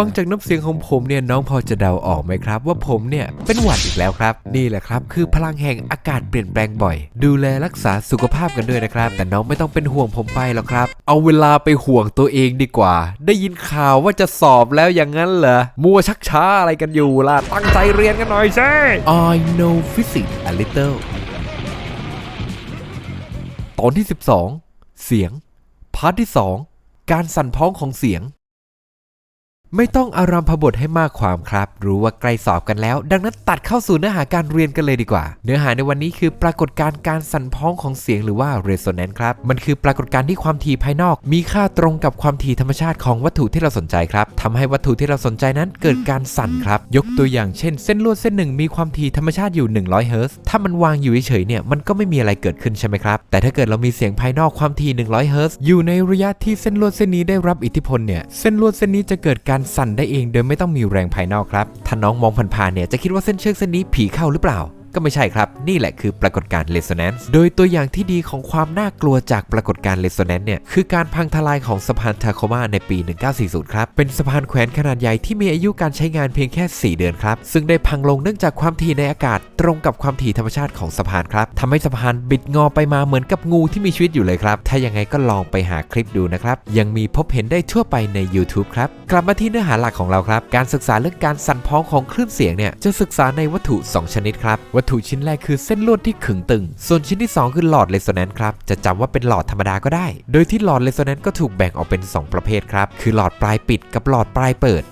ฟังจากน้ำเสียงของผมเนี่ยน้องพอจะเดาออกไหมครับ ว่าผมเนี่ยเป็นหวัดอีกแล้วครับ นี่แหละครับ คือพลังแห่งอากาศเปลี่ยนแปลงบ่อย ดูแลรักษาสุขภาพกันด้วยนะครับ แต่น้องไม่ต้องเป็นห่วงผมไปหรอกครับ เอาเวลาไปห่วงตัวเองดีกว่า ได้ยินข่าวว่าจะสอบแล้วอย่างนั้นเหรอมัวชักช้าอะไรกันอยู่ล่ะตั้งใจเรียนกันหน่อยใช่ I know physics a little ตอนที่ 12 เสียง พาร์ทที่ 2 การสั่นพ้องของเสียง ไม่ต้องอารามพบทให้มากความครับ รู้ว่าใกล้สอบกันแล้ว ดังนั้นตัดเข้าสู่เนื้อหาการเรียนกันเลยดีกว่า เนื้อหาในวันนี้คือปรากฏการณ์การสั่นพ้องของเสียงหรือว่า resonance ครับ มันคือปรากฏการณ์ที่ความถี่ภายนอก มีค่าตรงกับความถี่ธรรมชาติของวัตถุที่เราสนใจครับทำให้วัตถุที่เราสนใจนั้นเกิดการสั่นครับ ยกตัวอย่างเช่น เส้นลวดเส้นหนึ่งมีความถี่ธรรมชาติอยู่ 100 เฮิรตซ์ถ้ามันวางอยู่เฉยๆเนี่ยมันก็ไม่มีอะไรเกิดขึ้นใช่ไหมครับแต่ถ้าเกิดเรามีเสียงภายนอกความถี่100เฮิรตซ์อยู่ในระยะที่เส้นลวดเส้นนี้ได้รับอิทธิพลเนี่ยเส้นลวดเส้นนี้จะเกิดการสั่นได้เองโดยไม่ต้องมีแรงภายนอกครับ ถ้าน้องมองผ่านๆเนี่ยจะคิดว่าเส้นเชือกเส้นนี้ผีเข้าหรือเปล่า ก็ไม่ใช่ครับ นี่แหละคือปรากฏการณ์ resonance โดยตัวอย่างที่ดีของความน่ากลัวจากปรากฏการณ์ resonance เนี่ย คือการพังทลายของสะพานทาโคมาในปี 1940 ครับ เป็นสะพานแขวนขนาดใหญ่ที่มีอายุการใช้งานเพียงแค่ 4 เดือนครับ ซึ่งได้พังลงเนื่องจากความถี่ในอากาศ ตรงกับความถี่ธรรมชาติของสะพานครับทำให้สะพานบิดงอไปมาเหมือนกับงูที่มีชีวิตอยู่เลยครับ ถ้ายังไงก็ลองไปหาคลิปดูนะครับ ยังมีพบเห็นได้ทั่วไปใน YouTube ครับ กลับมาที่เนื้อหาหลักของเราครับ การศึกษาเรื่องการสั่นพ้องของคลื่นเสียงเนี่ย จะศึกษาในวัตถุ 2 ชนิดครับวัตถุชิ้นแรกคือเส้นลวดที่ขึงตึง ส่วนชิ้นที่ 2 คือหลอดเรโซแนนซ์ครับ จะจำว่าเป็นหลอดธรรมดาก็ได้ โดยที่หลอดเรโซแนนซ์ก็ถูกแบ่งออกเป็น 2 ประเภทครับ คือหลอดปลายปิดกับหลอดปลายเปิด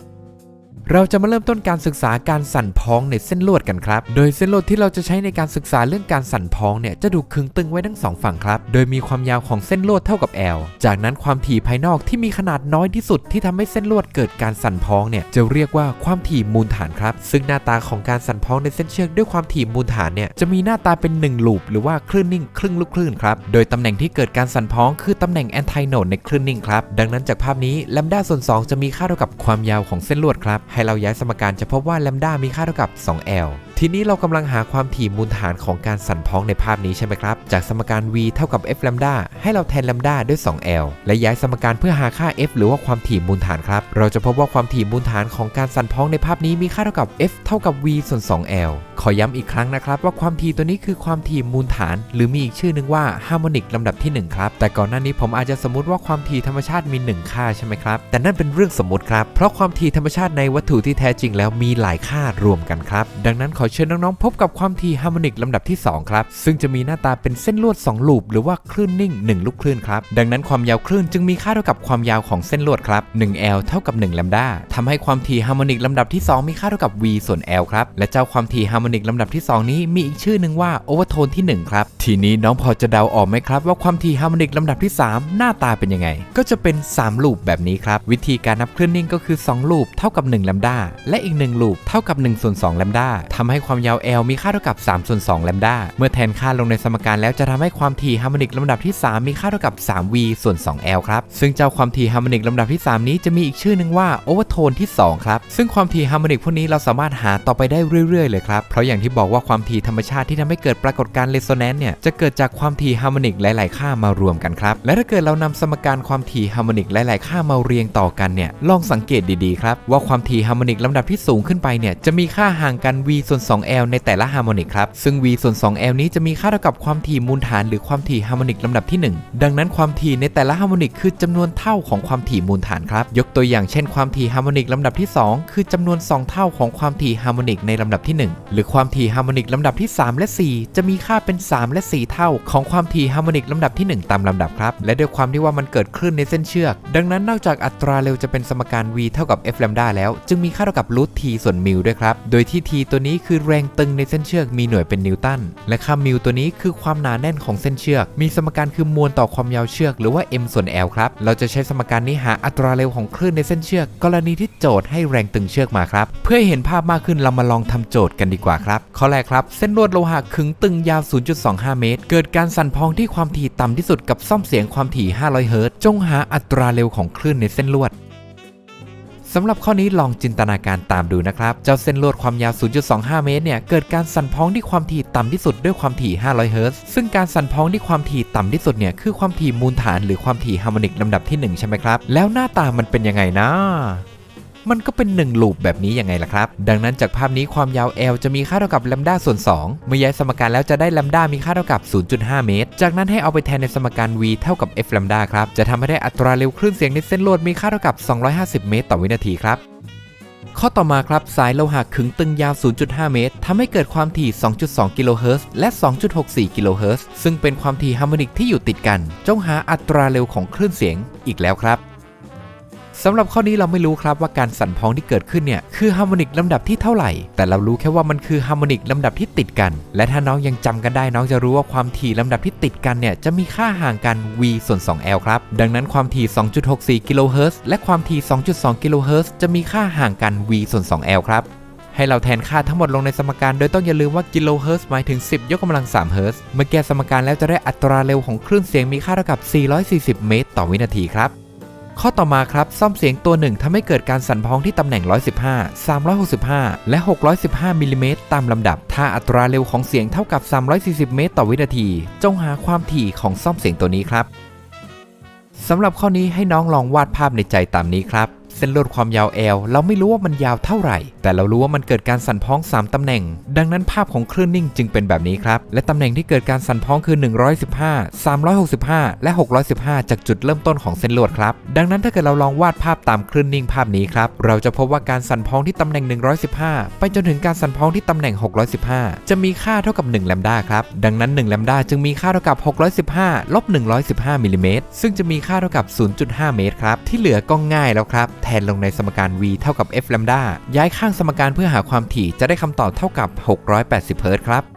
เราจะมาเริ่มต้นการศึกษาการสั่นพ้องในเส้นลวดกันครับ โดยเส้นลวดที่เราจะใช้ในการศึกษาเรื่องการสั่นพ้องเนี่ยจะถูกขึงตึงไว้ทั้งสองฝั่งครับ โดยมีความยาวของเส้นลวดเท่ากับ L จากนั้นความถี่ภายนอกที่มีขนาดน้อยที่สุดที่ทำให้เส้นลวดเกิดการสั่นพ้องเนี่ยจะเรียกว่าความถี่มูลฐานครับ ซึ่งหน้าตาของการสั่นพ้องในเส้นเชือกด้วยความถี่มูลฐานเนี่ยจะมีหน้าตาเป็น1ลูปหรือว่าคลื่นนิ่งครึ่งลูกคลื่นครับโดยตำแหน่งที่เกิดการสั่นพ้องคือตำแหน่งแอนไทโนดในคลื่นนิ่งครับดังนั้นจากภาพนี้แลมด้าส่วน2จะมีค่าเท่ากับความยาวของเส้นลวดครับให้เราย้ายสมการจะพบว่าแลมด้ามีค่าเท่ากับ 2L ทีนี้เรากำลังหาความถี่มูลฐานของการสั่นพ้องในภาพนี้ใช่ไหมครับ จากสมการ v เท่ากับ f แลมด้าให้เราแทนแลมด้าด้วย 2L และย้ายสมการเพื่อหาค่า f หรือว่าความถี่มูลฐานครับ เราจะพบว่าความถี่มูลฐานของการสั่นพ้องในภาพนี้มีค่าเท่ากับ f เท่ากับ v ส่วน 2L ขอย้ำอีกครั้งนะครับ ว่าความถี่ตัวนี้คือความถี่มูลฐาน หรือมีอีกชื่อหนึ่งว่าฮาร์โมนิกลำดับที่ 1 ครับ แต่ก่อนหน้านี้ผมอาจจะสมมติว่าความถี่ธรรมชาติมี 1 ค่าใช่ไหมครับ แต่นั่นเป็นเรื่องสมมติครับ เพราะความถี่ธรรมชาติในวัตถุที่แท้จริงแล้วมีหลายค่ารวมกันครับ ดังนั้นขอเชิญน้องๆพบกับความถี่ฮาร์โมนิกลำดับที่ 2 ครับ ซึ่งจะมีหน้าตาเป็นเส้นลวด 2 ลูป หรือว่าคลื่นนิ่ง 1 ลูกคลื่นครับ ดังนั้นความยาวคลื่นจึงมีค่าเท่ากับความยาวของเส้นลวดครับ 1L เท่ากับ1แลมดาทำให้ความถี่ฮาร์โมนิกลำดับที่ 2 มีค่าเท่ากับ v ส่วน L ครับ และเจ้าความถี่ฮาร์โมนิกลำดับที่ 2 นี้มีอีกชื่อหนึ่งว่าโอเวอร์โทนที่ 1 ครับ ทีนี้น้องพอจะเดาออกไหมครับ ว่าความถี่ฮาร์โมนิกลำดับที่ 3 หน้าตาเป็นยังไง ก็จะเป็น 3 ลูปแบบนี้ครับ วิธีการนับคลื่นนิ่งก็คือ 2 ลูปเท่ากับ1แลมด้าและอีก 1 ลูปเท่ากับ1ส่วน2แลมด้าทำให้ความยาว L มีค่าเท่ากับ3ส่วน2แลมด้าเมื่อแทนค่าลงในสมการแล้วจะทำให้ความถี่ฮาร์โมนิกลำดับที่ 3 มีค่าเท่ากับ 3v ส่วน 2l ครับซึ่งเจ้าความถี่ฮาร์โมนิกลำดับที่ 3 นี้จะมีอีกชื่อหนึ่งว่าโอเวอร์โทนที่ 2 ครับ ซึ่งความถี่ฮาร์โมนิกพวกนี้เราสามารถหาต่อไปได้เรื่อยๆเลยครับเพราะอย่างที่บอกว่าความถี่ธรรมชาติที่ทำให้เกิดปรากฏการณ์เรโซแนนซ์เนี่ยจะเกิดจากความถี่ฮาร์โมนิกหลาย ๆ ค่ามารวมกันครับ และถ้าเกิดเรานำสมการความถี่ฮาร์โมนิกหลาย ๆ ค่ามาเรียงต่อกันเนี่ยลองสังเกตดี ๆ ครับว่าความถี่ฮาร์โมนิกลำดับที่สูงขึ้นไปเนี่ยจะมีค่าห่างกัน v ส่วน 2l ในแต่ละฮาร์โมนิกครับซึ่ง v ส่วน 2l นี้จะมีค่าเท่ากับความถี่มูลฐานหรือความถี่ฮาร์โมนิกลำดับที่ 1 ดังนั้นความถี่ในแต่ละฮาร์โมนิกคือจำนวนเท่าของความถี่มูลฐานครับยกตัวอย่างเช่นความถี่ฮาร์โมนิกลำดับที่ 2 คือจำนวน 2 เท่าของความถี่ฮาร์โมนิกในลำดับที่ 1 หรือความถี่ฮาร์โมนิกลำดับที่ 3 และ 4 จะมีค่าเป็น 3 และ 4 เท่า ของความถี่ฮาร์โมนิกลำดับที่ 1 ตามลำดับครับ และด้วยความที่ว่ามันเกิดคลื่นในเส้นเชือก ดังนั้นนอกจากอัตราเร็วจะเป็นสมการ v เท่ากับ f แลมด้าแล้ว จึงมีค่าเท่ากับรูท t ส่วนมิวด้วยครับ โดยที่ t ตัวนี้คือแรงตึงในเส้นเชือกมีหน่วยเป็นนิวตัน และค่ามิวตัวนี้คือความหนาแน่นของเส้นเชือก มีสมการคือมวลต่อความยาวเชือก หรือว่า m ส่วน l ครับ เราจะใช้สมการนี้หาอัตราเร็วของคลื่นในเส้นเชือก กรณีที่โจทย์ให้แรงตึงเชือกมาครับ เพื่อให้เห็นภาพมากขึ้นเรามาลองทำโจทย์กันดีกว่าครับ ข้อแรกครับ เส้นลวดโลหะขึงตึงยาว 0.25 เมตร เกิดการสั่นพ้องที่ความถี่ต่ำที่สุดกับซ่อมเสียงความถี่ 500 เฮิรตซ์จงหาอัตราเร็วของคลื่นในเส้นลวดสำหรับข้อนี้ลองจินตนาการตามดูนะครับ เจ้าเส้นลวดความยาว 0.25 เมตร เนี่ย เกิดการสั่นพ้องที่ความถี่ต่ำที่สุดด้วยความถี่ 500 เฮิรตซ์ ซึ่งการสั่นพ้องที่ความถี่ต่ำที่สุด เนี่ย คือความถี่มูลฐานหรือความถี่ฮาร์โมนิกลำดับที่ 1 ใช่ไหมครับ แล้วหน้าตามันเป็นยังไงนะ มันก็เป็น1ลูปแบบนี้ยังไงล่ะครับ ดังนั้นจากภาพนี้ความยาว L จะมีค่าเท่ากับแลมดาส่วน 2 เมื่อย้ายสมการแล้วจะได้แลมดามีค่าเท่ากับ 0.5 เมตร จากนั้นให้เอาไปแทนในสมการ v เท่ากับ f แลมดาครับ จะทำให้ได้อัตราเร็วคลื่นเสียงในเส้นลวดมีค่าเท่ากับ 250 เมตร ต่อวินาทีครับข้อต่อมาครับ สายโลหะขึงตึงยาว 0.5 เมตรทำให้เกิดความถี่ 2.2 กิโลเฮิรตซ์และ 2.64 กิโลเฮิรตซ์ซึ่งเป็นความถี่ฮาร์โมนิกที่อยู่ติดกัน จงหาอัตราเร็วของคลื่นเสียงอีกแล้วครับ สำหรับข้อนี้เราไม่รู้ครับว่าการสั่นพ้องที่เกิดขึ้นเนี่ยคือฮาร์โมนิกลำดับที่เท่าไหร่ แต่เรารู้แค่ว่ามันคือฮาร์โมนิกลำดับที่ติดกัน และถ้าน้องยังจำกันได้น้องจะรู้ว่าความถี่ลำดับที่ติดกันเนี่ยจะมีค่าห่างกัน v ส่วน 2l ครับ ดังนั้นความถี่ 2.64 กิโลเฮิรตซ์และความถี่ 2.2 กิโลเฮิรตซ์จะมีค่าห่างกัน v ส่วน 2l ครับให้เราแทนค่าทั้งหมดลงในสมการ โดยต้องอย่าลืมว่ากิโลเฮิรตซ์หมายถึง 10 ยกกำลัง3เฮิรตซ์เมื่อแก้สมการแล้วจะได้อัตราเร็วของคลื่นเสียงมีค่าเท่ากับ 440 เมตร ต่อวินาทีครับ ข้อต่อมาครับซ่อมเสียงตัวหนึ่งทำให้เกิดการสั่นพ้องที่ตำแหน่ง 115 365 และ 615มิลลิเมตรตามลำดับ ถ้าอัตราเร็วของเสียงเท่ากับ 340 เมตร ต่อวินาที จงหาความถี่ของซ่อมเสียงตัวนี้ครับสำหรับข้อนี้ให้น้องลองวาดภาพในใจตามนี้ครับ ส้นลวดความยาว L เราไม่รู้ว่ามันยาวเท่าไหร่ แต่เรารู้ว่ามันเกิดการสั่นพ้อง 3 ตำแหน่ง ดังนั้นภาพของคลื่นนิ่งจึงเป็นแบบนี้ครับ และตำแหน่งที่เกิดการสั่นพ้องคือ 115 365 และ 615 จากจุดเริ่มต้นของเส้นลวดครับ ดังนั้นถ้าเกิดเราลองวาดภาพตามคลื่นนิ่งภาพนี้ครับ เราจะพบว่าการสั่นพ้องที่ตำแหน่ง 115 ไปจนถึงการสั่นพ้องที่ตำแหน่ง 615 จะมีค่าเท่ากับ1แลมด้าครับ ดังนั้น1แลมด้าจึงมีค่าเท่ากับ 615ลบ115มิลลิเมตรซึ่งจะมีค่าเท่ากับ 0.5 เมตรครับ ที่เหลือก็ง่ายแล้วครับแทนลงในสมการ v เท่ากับ f แลมด้าย้ายข้างสมการเพื่อหาความถี่จะได้คำตอบเท่ากับ 680 เฮิรตซ์ครับ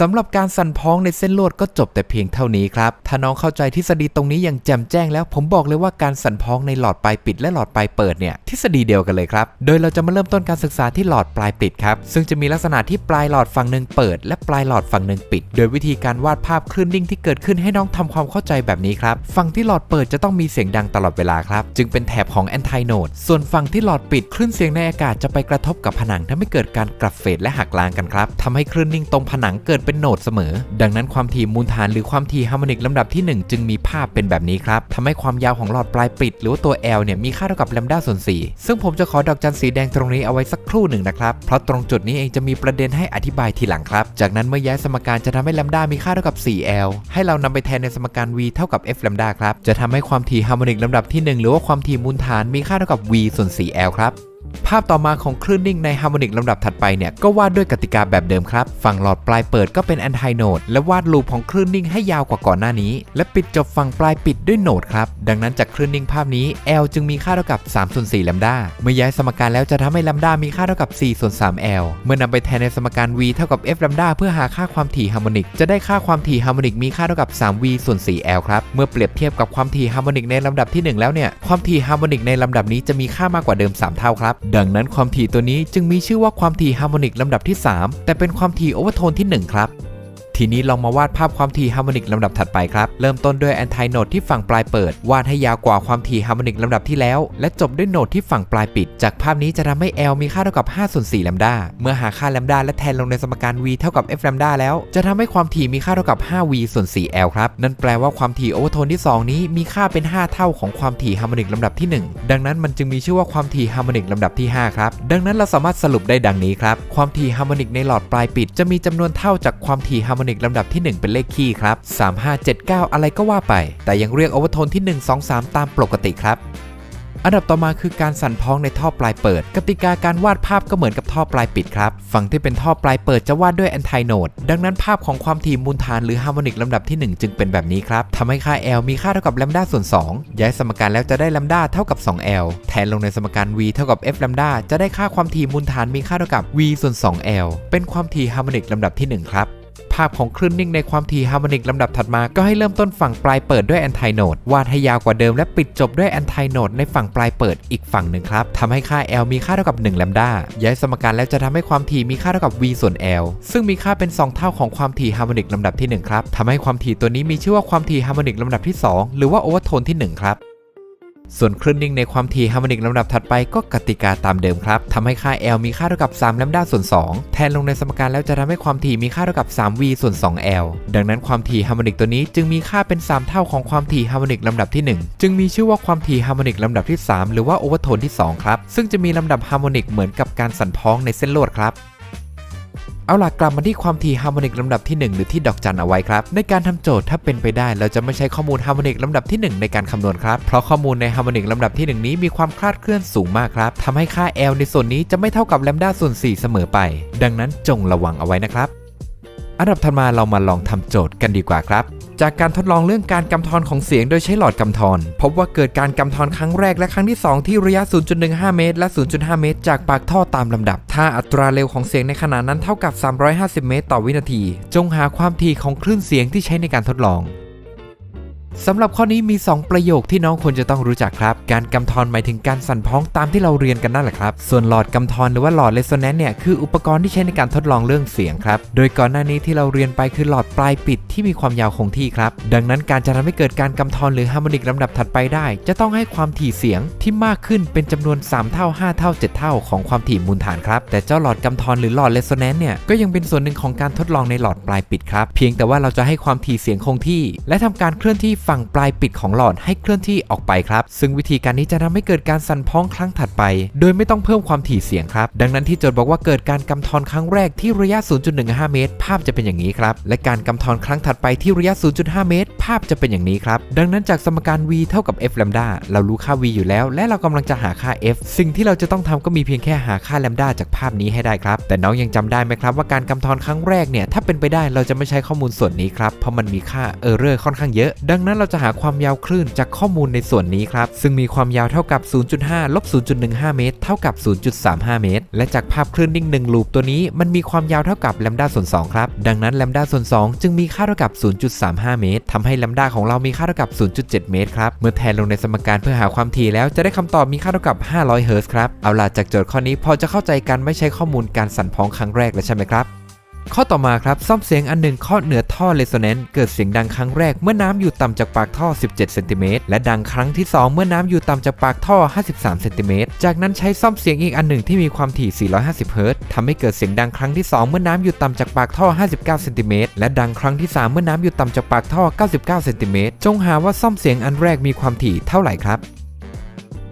สำหรับการสั่นพ้องในเส้นลวดก็จบแต่เพียงเท่านี้ครับ ถ้าน้องเข้าใจทฤษฎีตรงนี้อย่างแจ่มแจ้งแล้ว ผมบอกเลยว่าการสั่นพ้องในหลอดปลายปิดและหลอดปลายเปิดเนี่ยทฤษฎีเดียวกันเลยครับ โดยเราจะมาเริ่มต้นการศึกษาที่หลอดปลายปิดครับ ซึ่งจะมีลักษณะที่ปลายหลอดฝั่งหนึ่งเปิด และปลายหลอดฝั่งหนึ่งปิด โดยวิธีการวาดภาพคลื่นนิ่งที่เกิดขึ้นให้น้องทำความเข้าใจแบบนี้ครับ ฝั่งที่หลอดเปิดจะต้องมีเสียงดังตลอดเวลาครับ จึงเป็นแถบของแอนไทโนด ส่วนฝั่งที่หลอดปิดคลื่นเสียงในอากาศจะไปกระทบกับผนังทำให้เกิดการกลับเฟสและหักล้างกันครับทำให้คลื่นนิ่งตรงผนังเกิดเป็นโนดเสมอ ดังนั้นความถี่มูลฐานหรือความถี่ฮาร์โมนิกลำดับที่ 1 จึงมีภาพเป็นแบบนี้ครับทำให้ความยาวของหลอดปลายปิด หรือว่าตัว L เนี่ยมีค่าเท่ากับลมด้าส่วน4ซึ่งผมจะขอดอกจันสีแดงตรงนี้เอาไว้สักครู่หนึ่งนะครับ เพราะตรงจุดนี้เองจะมีประเด็นให้อธิบายทีหลังครับ จากนั้นเมื่อย้ายสมการจะทำให้ลมด้ามีค่าเท่ากับ 4L ให้เรานำไปแทนในสมการ v เท่ากับ f ลมด้าครับ จะทำให้ความถี่ฮาร์โมนิกลำดับที่ 1 หรือว่าความถี่มูลฐานมีค่าเท่ากับ v ส่วน 4L ครับ ภาพต่อมาของคลื่นนิ่งในฮาร์โมนิกลำดับถัดไปเนี่ยก็วาดด้วยกติกาแบบเดิมครับ ฝั่งหลอดปลายเปิดก็เป็นแอนไทโนดและวาดลูปของคลื่นนิ่งให้ยาวกว่าก่อนหน้านี้ และปิดจบฝั่งปลายปิดด้วยโนดครับ ดังนั้นจากคลื่นนิ่งภาพนี้ L จึงมีค่าเท่ากับ3ส่วน4แลมด้าเมื่อย้ายสมการแล้วจะทำให้แลมด้ามีค่าเท่ากับ4ส่วน3 L เมื่อนำไปแทนในสมการ v เท่ากับ f แลมด้าเพื่อหาค่าความถี่ฮาร์โมนิกจะได้ค่าความถี่ฮาร์โมนิกมีค่าเท่ากับ 3v ส่วน 4l ครับเมื่อเปรียบเทียบกับความถี่ฮาร์โมนิกในลำดับที่ 1 แล้วเนี่ยความถี่ฮาร์โมนิกในลำดับนี้จะมีค่ามากกว่าเดิม 3 เท่าครับดังนั้นความถี่ตัวนี้จึงมีชื่อว่าความถี่ฮาร์โมนิกลำดับที่ 3 แต่เป็นความถี่โอเวอร์โทนที่ 1 ครับ ทีนี้ลองมาวาดภาพความถี่ฮาร์โมนิกลำดับถัดไปครับ เริ่มต้นด้วยแอนไทโนดที่ฝั่งปลายเปิด วาดให้ยาวกว่าความถี่ฮาร์โมนิกลำดับที่แล้ว และจบด้วยโนดที่ฝั่งปลายปิด จากภาพนี้จะทำให้ L มีค่าเท่ากับ5ส่วน4แลมดาเมื่อหาค่าแลมดาและแทนลงในสมการ v เท่ากับ f แลมดาแล้ว จะทำให้ความถี่มีค่าเท่ากับ 5v ส่วน 4l ครับ นั่นแปลว่าความถี่โอเวอร์โทนที่ 2 นี้มีค่าเป็น 5 เท่าของความถี่ฮาร์โมนิกลำดับที่ 1 ดังนั้นมันจึงมีชื่อว่าความถี่ฮาร์โมนิกลำดับที่ 5 ครับ ดังนั้นเราสามารถสรุปได้ดังนี้ครับ ความถี่ฮาร์โมนิกในหลอดปลายปิดจะมีจำนวนเท่าจากความถี่ฮาร์โมนิกลำดับที่ 1 เป็นเลขคี่ครับ 3579 อะไรก็ว่าไป แต่ยังเรียกโอเวอร์โทนที่ 1 2 3 ตามปกติครับ อันดับต่อมาคือการสั่นพ้องในท่อปลายเปิด กติกาการวาดภาพก็เหมือนกับท่อปลายปิดครับ ฝั่งที่เป็นท่อปลายเปิดจะวาดด้วยแอนไทโนด ดังนั้นภาพของความถี่มูลฐานหรือฮาร์โมนิกลำดับที่ 1 จึงเป็นแบบนี้ครับทำให้ค่า L มีค่าเท่ากับแลมดาส่วน 2 ย้ายสมการแล้วจะได้แลมดาเท่ากับ 2L แทนลงในสมการ v เท่ากับ f แลมดาจะได้ค่าความถี่มูลฐานมีค่าเท่ากับ v ส่วน 2L เป็นความถี่ฮาร์โมนิกลำดับที่ 1 ครับ ภาพของคลื่นนิ่งในความถี่ฮาร์โมนิกลำดับถัดมา ก็ให้เริ่มต้นฝั่งปลายเปิดด้วยแอนไทโนดวาดให้ยาวกว่าเดิมและปิดจบด้วยแอนไทโนดในฝั่งปลายเปิดอีกฝั่งหนึ่งครับทำให้ค่า L มีค่าเท่ากับ1แลมด้าย้ายสมการแล้วจะทำให้ความถี่มีค่าเท่ากับ v ส่วน L ซึ่งมีค่าเป็น 2 เท่าของความถี่ฮาร์โมนิกลำดับที่1ครับทำให้ความถี่ตัวนี้มีชื่อว่าความถี่ฮาร์โมนิกลำดับที่ 2 หรือว่าโอเวอร์โทนที่1ครับ ส่วนคลื่นนิ่งในความถี่ฮาร์โมนิกลำดับถัดไปก็กติกาตามเดิมครับทำให้ค่า L มีค่าเท่ากับ3แลมดาส่วน 2 แทนลงในสมการแล้วจะทำให้ความถี่มีค่าเท่ากับ 3v ส่วน 2l ดังนั้นความถี่ฮาร์โมนิกตัวนี้จึงมีค่าเป็น 3 เท่าของความถี่ฮาร์โมนิกลำดับที่ 1 จึงมีชื่อว่าความถี่ฮาร์โมนิกลำดับที่ 3 หรือว่าโอเวอร์โทนที่ 2 ครับ ซึ่งจะมีลำดับฮาร์โมนิกเหมือนกับการสั่นพ้องในเส้นลวดครับ เอาล่ะกลับมาที่ความถี่ฮาร์โมนิกลำดับที่ 1 หรือที่ดอกจันเอาไว้ครับ ในการทำโจทย์ถ้าเป็นไปได้ เราจะไม่ใช้ข้อมูลฮาร์โมนิกลำดับที่ 1 ในการคำนวณครับ เพราะข้อมูลในฮาร์โมนิกลำดับที่ 1 นี้มีความคลาดเคลื่อนสูงมากครับทำให้ค่า L ในส่วนนี้จะไม่เท่ากับแลมด้าส่วน 4 เสมอไป ดังนั้นจงระวังเอาไว้นะครับ อันดับถัดมาเรามาลองทำโจทย์กันดีกว่าครับ จากการทดลองเรื่องการกำทอนของเสียงโดยใช้หลอดกำทอนพบว่าเกิดการกำทอนครั้งแรกและครั้งที่ 2 ที่ระยะ 0.15 เมตร และ 0.5 เมตร จากปากท่อตามลำดับ ถ้าอัตราเร็วของเสียงในขณะนั้นเท่ากับ 350 เมตร ต่อวินาที จงหาความถี่ของคลื่นเสียงที่ใช้ในการทดลอง สำหรับข้อนี้มี 2 ประโยคที่น้องควรจะต้องรู้จักครับ การกำทอนหมายถึงการสั่นพ้องตามที่เราเรียนกันนั่นแหละครับ ส่วนหลอดกำทอนหรือว่าหลอดเรโซแนนซ์เนี่ยคืออุปกรณ์ที่ใช้ในการทดลองเรื่องเสียงครับ โดยก่อนหน้านี้ที่เราเรียนไปคือหลอดปลายปิดที่มีความยาวคงที่ครับ ดังนั้นการจะทำให้เกิดการกำทอนหรือฮาร์โมนิกลำดับถัดไปได้ จะต้องให้ความถี่เสียงที่มากขึ้นเป็นจำนวน 3 เท่า 5 เท่า 7 เท่า ของความถี่มูลฐานครับ แต่เจ้าหลอดกำทอนหรือหลอดเรโซแนนซ์เนี่ยก็ยังเป็นส่วนหนึ่งของการทดลองในหลอดปลายปิดครับ เพียงแต่ว่าเราจะให้ความถี่เสียงคงที่ และทำการเคลื่อนที่ฝั่งปลายปิดของหลอดให้เคลื่อนที่ออกไปครับ ซึ่งวิธีการนี้จะทำให้เกิดการสั่นพ้องครั้งถัดไป โดยไม่ต้องเพิ่มความถี่เสียงครับ ดังนั้นที่โจทย์บอกว่าเกิดการกำทอนครั้งแรกที่ระยะ 0.15 เมตร ภาพจะเป็นอย่างนี้ครับ และการกำทอนครั้งถัดไปที่ระยะ 0.5 เมตร ภาพจะเป็นอย่างนี้ครับ ดังนั้นจากสมการ v เท่ากับ f แลมดาเรารู้ค่า v อยู่แล้ว และเรากำลังจะหาค่า f สิ่งที่เราจะต้องทำก็มีเพียงแค่หาค่าแลมดาจากภาพนี้ให้ได้ครับ แต่น้องยังจำได้ไหมครับว่าการกำทอนครั้งแรกเนี่ยถ้าเป็นไปได้เราจะไม่ใช้ข้อมูลส่วนนี้ครับเพราะมันมีค่าเออร์เรอร์ค่อนข้างเยอะดังนั้นเราจะหาความยาวคลื่นจากข้อมูลในส่วนนี้ครับ ซึ่งมีความยาวเท่ากับ 0.5ลบ0.15 เมตร เท่ากับ 0.35 เมตร และจากภาพคลื่นนิ่ง1ลูปตัวนี้มันมีความยาวเท่ากับแลมดาส่วน2ครับ ดังนั้นแลมดาส่วน 2 จึงมีค่าเท่ากับ 0.35 เมตรทำให้แลมดาของเรามีค่าเท่ากับ 0.7 เมตรครับ เมื่อแทนลงในสมการเพื่อหาความถี่แล้วจะได้คำตอบมีค่าเท่ากับ 500 เฮิร์ตซ์ครับ เอาล่ะจากโจทย์ข้อนี้พอจะเข้าใจการไม่ใช้ข้อมูลการสั่นพ้องครั้งแรกแล้วใช่ไหมครับ ข้อต่อมาครับซ่อมเสียงอันหนึ่งข้อเหนือท่อเรโซแนนซ์เกิดเสียงดังครั้งแรกเมื่อน้ำอยู่ต่ำจากปากท่อ 17เซนติเมตรและดังครั้งที่ 2 เมื่อน้ำอยู่ต่ำจากปากท่อ 53เซนติเมตรจากนั้นใช้ซ่อมเสียงอีกอันหนึ่งที่มีความถี่ 450 เฮิรตซ์ทำให้เกิดเสียงดังครั้งที่ 2 เมื่อน้ำอยู่ต่ำจากปากท่อ 59เซนติเมตรและดังครั้งที่ 3 เมื่อน้ำอยู่ต่ำจากปากท่อ 99เซนติเมตรจงหาว่าซ่อมเสียงอันแรกมีความถี่เท่าไหร่ครับ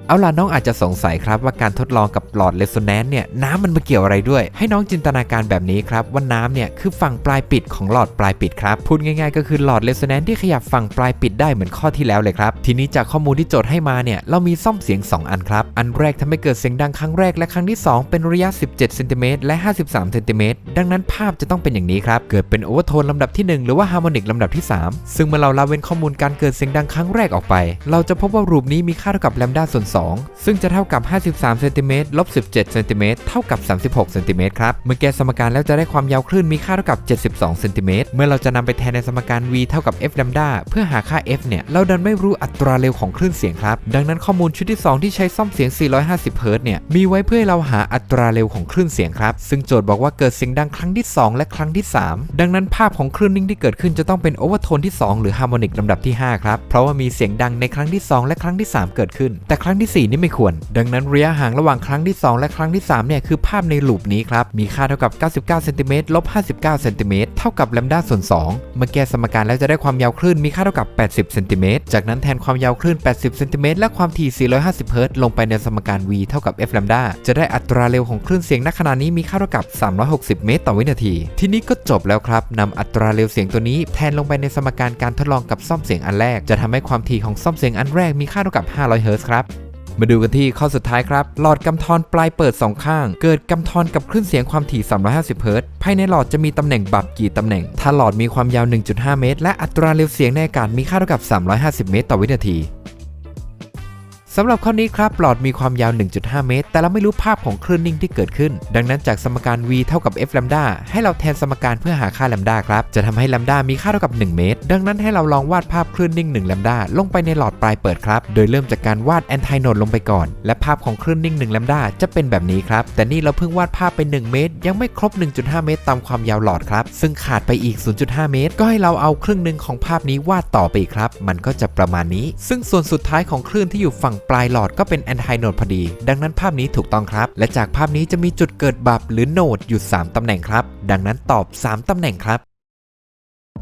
เอาล่ะน้องอาจจะสงสัยครับว่าการทดลองกับหลอดเรโซแนนซ์เนี่ยน้ำมันมาเกี่ยวอะไรด้วย ให้น้องจินตนาการแบบนี้ครับว่าน้ำเนี่ยคือฝั่งปลายปิดของหลอดปลายปิดครับพูดง่ายๆ ก็คือหลอดเรโซแนนซ์ที่ขยับฝั่งปลายปิดได้เหมือนข้อที่แล้วเลยครับ ทีนี้จากข้อมูลที่โจทย์ให้มาเนี่ยเรามีซ่อมเสียง 2 อันครับ อันแรกทำให้เกิดเสียงดังครั้งแรกและครั้งที่ 2 เป็นระยะ 17เซนติเมตรและ 53เซนติเมตรดังนั้นภาพจะต้องเป็นอย่างนี้ครับเกิดเป็นโอเวอร์โทนลำดับที่ 1 หรือว่าฮาร์โมนิกลำดับที่ 3 ซึ่งเมื่อเราละเว้นข้อมูลการเกิดเสียงดังครั้งแรกออกไป เราจะพบว่ารูปนี้มีค่าเท่ากับแลมดาส่วน2 ซึ่งจะเท่ากับ 53เซนติเมตรลบ17เซนติเมตรเท่ากับ 36เซนติเมตรครับ เมื่อแกสมการแล้วจะได้ความยาวคลื่นมีค่าเท่ากับ 72เซนติเมตรเมื่อเราจะนำไปแทนในสมการ v เท่ากับ f แลมดาเพื่อหาค่า f เนี่ย เราดันไม่รู้อัตราเร็วของคลื่นเสียงครับ ดังนั้นข้อมูลชุดที่ 2 ที่ใช้ซ่อมเสียง 450เฮิรต์เนี่ย มีไว้เพื่อให้เราหาอัตราเร็วของคลื่นเสียงครับ ซึ่งโจทย์บอกว่าเกิดเสียงดังครั้งที่ 2 และครั้งที่ 3 ดังนั้นภาพของคลื่นนิ่งที่เกิดขึ้นจะต้องเป็นโอเวอร์โทนที่ 2 หรือฮาร์โมนิกลำดับที่ 5 ครับ เพราะว่ามีเสียงดังในครั้งที่ 2 และครั้งที่ 3 เกิดขึ้น แต่ครั้งที่4 นี่ไม่ควร ดังนั้นระยะห่างระหว่างครั้งที่ 2 และครั้งที่ 3 เนี่ยคือภาพในลูปนี้ครับ มีค่าเท่ากับ 99เซนติเมตรลบ59เซนติเมตรเท่ากับแลมด้าส่วน2เมื่อแก้สมการแล้วจะได้ความยาวคลื่นมีค่าเท่ากับ 80เซนติเมตรจากนั้นแทนความยาวคลื่น 80เซนติเมตรและความถี่ 450เฮิรตซ์ลงไปในสมการ v เท่ากับ f แลมด้าจะได้อัตราเร็วของคลื่นเสียงณขณะนี้มีค่าเท่ากับ 360 เมตร ต่อวินาที ทีนี้ก็จบแล้วครับนำอัตราเร็วเสียงตัวนี้แทนลงไปในสมการการทดลองกับซ่อมเสียงอันแรก จะทำให้ความถี่ของซ่อมเสียงอันแรกมีค่าเท่ากับ 500 เฮิรตซ์ครับ มาดูกันที่ข้อสุดท้ายครับ หลอดกำทอนปลายเปิด 2 ข้าง เกิดกำทอนกับคลื่นเสียงความถี่ 350 เฮิรตซ์ ภายในหลอดจะมีตำแหน่งบับกี่ตำแหน่ง ถ้าหลอดมีความยาว 1.5 เมตร และอัตราเร็วเสียงในอากาศมีค่าเท่ากับ 350 เมตร ต่อวินาที สำหรับข้อนี้ครับหลอดมีความยาว 1.5 เมตร แต่เราไม่รู้ภาพของคลื่นนิ่งที่เกิดขึ้น ดังนั้นจากสมการ v เท่ากับ f แลมดาให้เราแทนสมการเพื่อหาค่าแลมดาครับ จะทำให้แลมดามีค่าเท่ากับ 1 เมตร ดังนั้นให้เราลองวาดภาพคลื่นนิ่ง1แลมดาลงไปในหลอดปลายเปิดครับ โดยเริ่มจากการวาดแอนไทโนดลงไปก่อน และภาพของคลื่นนิ่ง1แลมดาจะเป็นแบบนี้ครับ แต่นี่เราเพิ่งวาดภาพไป 1 เมตร ยังไม่ครบ 1.5 เมตร ตามความยาวหลอดครับ ซึ่งขาดไปอีก 0.5 เมตร ก็ให้เราเอาครึ่งหนึ่งของภาพนี้วาดต่อไปครับ มันก็จะประมาณนี้ ซึ่งส่วนสุดท้ายของคลื่นที่อยู่ฝั่งปลายหลอดก็เป็นแอนตี้โนดพอดี ดังนั้นภาพนี้ถูกต้องครับ และจากภาพนี้จะมีจุดเกิดบับหรือโนดอยู่ 3 ตำแหน่งครับ ดังนั้นตอบ 3 ตำแหน่งครับ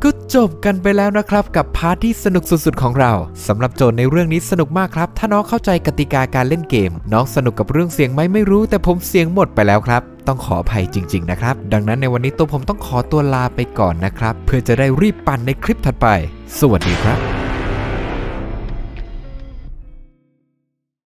ก็จบกันไปแล้วนะครับกับพาร์ทที่สนุกสุดๆของเราสำหรับโจทย์ในเรื่องนี้สนุกมากครับ ถ้าน้องเข้าใจกติกาการเล่นเกม น้องสนุกกับเรื่องเสียงไหมไม่รู้ แต่ผมเสียงหมดไปแล้วครับ ต้องขออภัยจริง ๆ นะครับ ดังนั้นในวันนี้ตัวผมต้องขอตัวลาไปก่อนนะครับ เพื่อจะได้รีบปั่นในคลิปถัดไป สวัสดีครับ